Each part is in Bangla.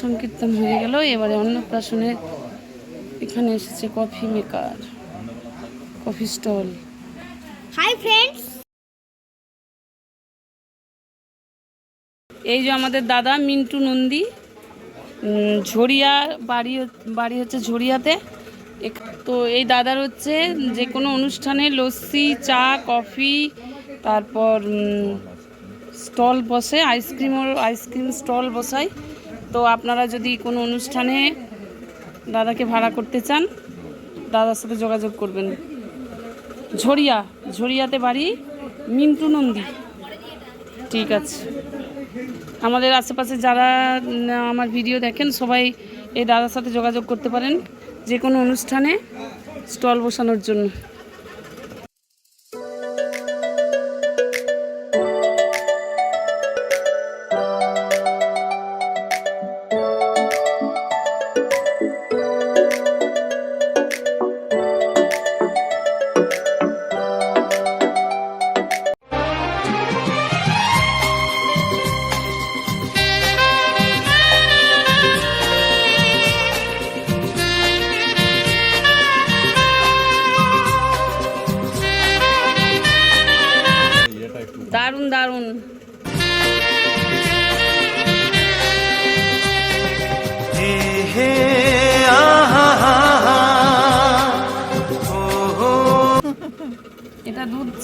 সংকীর্তন হয়ে গেল। এবারে অন্নপ্রাশনের এখানে এসেছে coffee maker coffee stall hi friends এই যে আমাদের দাদা মিন্টু নন্দী ঝরিয়া বাড়ি বাড়ি হচ্ছে ঝরিয়াতে। তো এই দাদার হচ্ছে যে কোনো অনুষ্ঠানে লস্যি চা কফি তারপর স্টল বসে আইসক্রিমও আইসক্রিম স্টল বসায়। তো আপনারা যদি কোনো অনুষ্ঠানে দাদাকে ভাড়া করতে চান, দাদার সাথে যোগাযোগ করবেন। ঝরিয়া ঝরিয়াতে বাড়ি মিন্টু নন্দী। ঠিক আছে। আমাদের আশেপাশে যারা আমার ভিডিও দেখেন, সবাই এই দাদার সাথে যোগাযোগ করতে পারেন যে কোনো অনুষ্ঠানে স্টল বসানোর জন্য।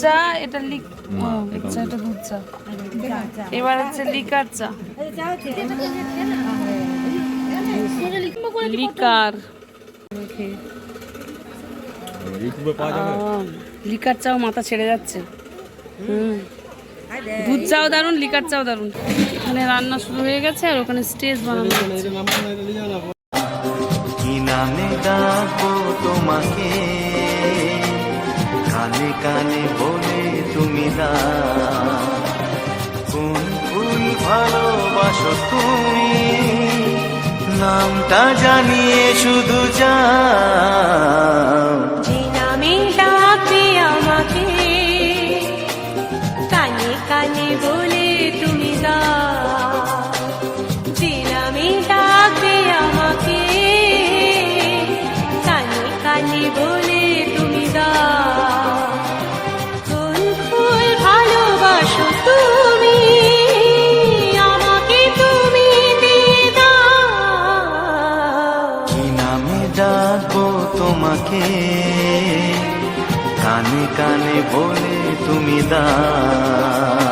চা এটা লিক আচ্ছা এটা দুধ চা এবার হচ্ছে লিকার চা। লিকার। লিকার চাও মাথা ছেড়ে যাচ্ছে। হুম। দুধ চাও দারুণ লিকার চাও দারুণ। এখানে রান্না শুরু হয়ে গেছে আর ওখানে স্টেজ বানানো কি নামে ডাকবো তোমাকে? কানে কানে বলে তুমি কোন ফুল ভালোবাসো তুমি? নামটা জানিয়ে শুধু যে কানে বলে তুমি দাও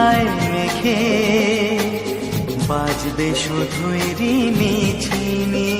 রঙ্গায় মেখে বাজবে শুধুই রিমি ঝিমি।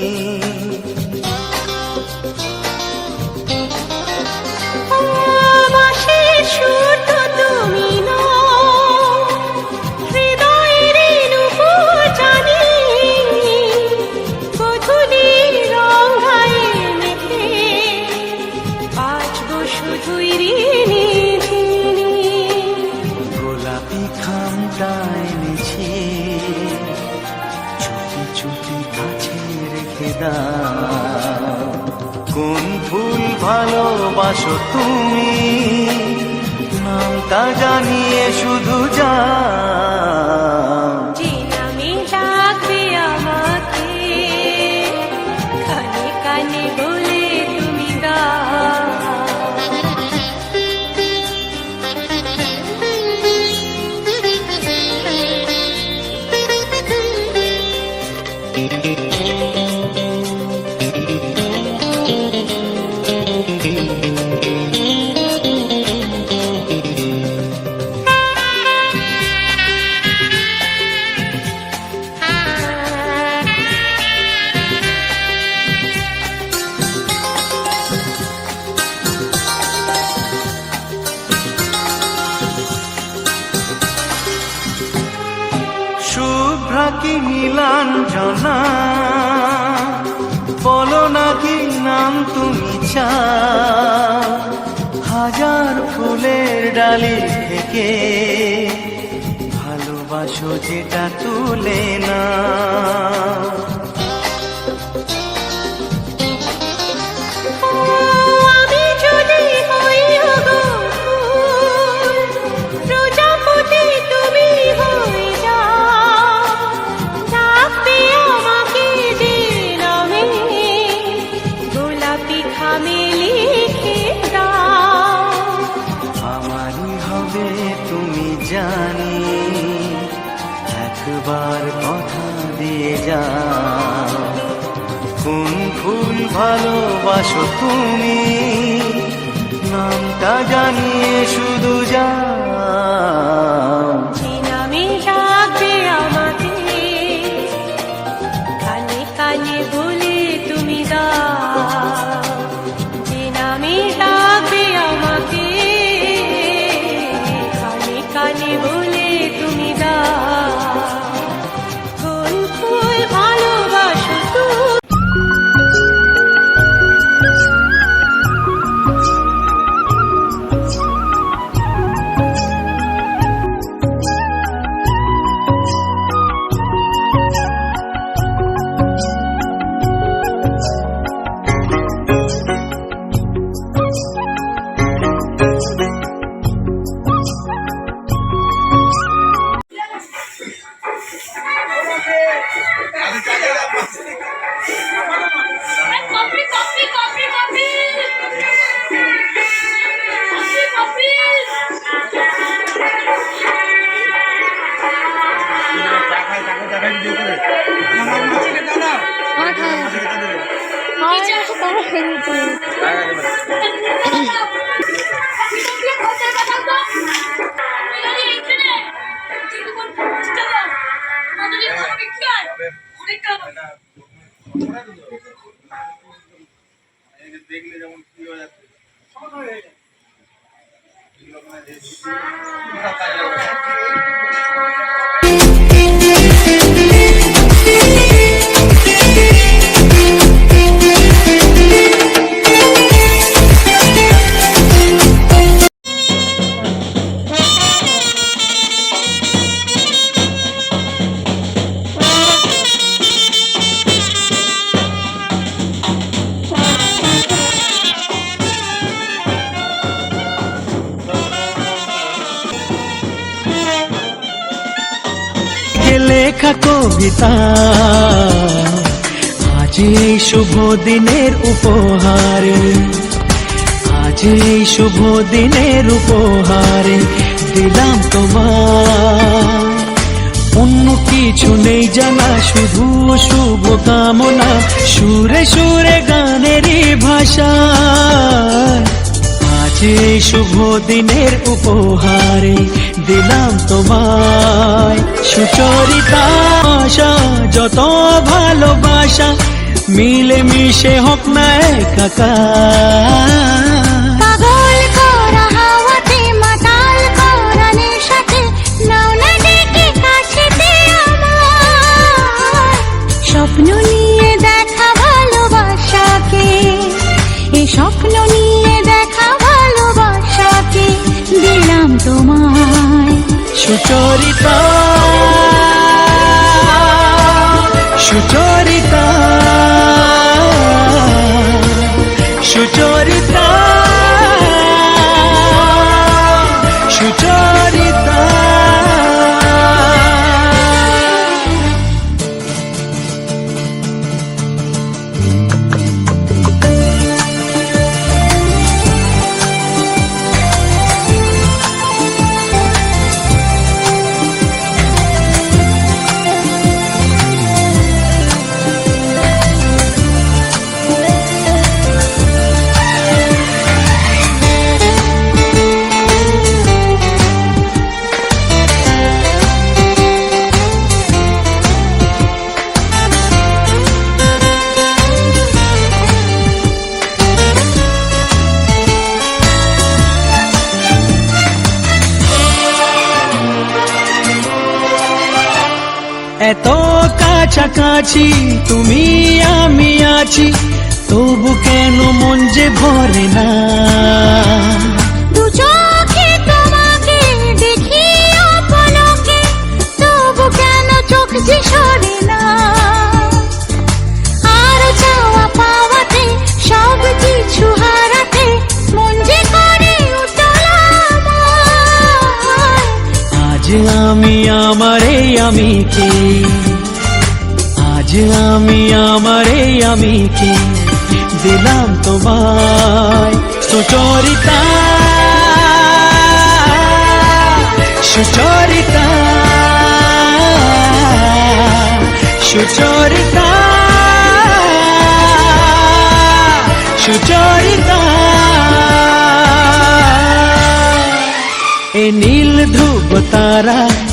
কোন ফুল ভালোবাসো তুমি? নামটা জানিয়ে শুধু যে। নীলাঞ্জনা বলো নাকি নাম তুমি চা। হাজার ফুলের ডালি থেকে ভালোবাসো যেটা তুলে না ভালোবাসো তুমি। নামটা জানিয়ে শুধু দেখলে যেমন কি হয়ে। যাচ্ছে লেখা কবিতা। আজ এই শুভ দিনের উপহারে। আজ এই শুভ দিনের উপহারে দিলাম তোমার অন্য কিছু নেই জানা, শুধু শুভ কামনা। সুরে সুরে গানেরই ভাষা। এই শুভ দিনের উপহারে, দিলাম তোমায় সুচরিতা, আশা, যত ভালোবাসা মিলে মিশে হোক না একাকার সুচরিতা সুচরিতা কাছাকাছি তুমি আমি আছি তবু কেন মন যে ভরে না? আমি আমারে আমি কে আজ আমি আমারে আমি কে দিলাম তোমায়? সুচরিতা সুচরিতা সুচরিতা সুচরিতা। এ নীল ধ্রুব তারা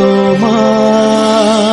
তোমার।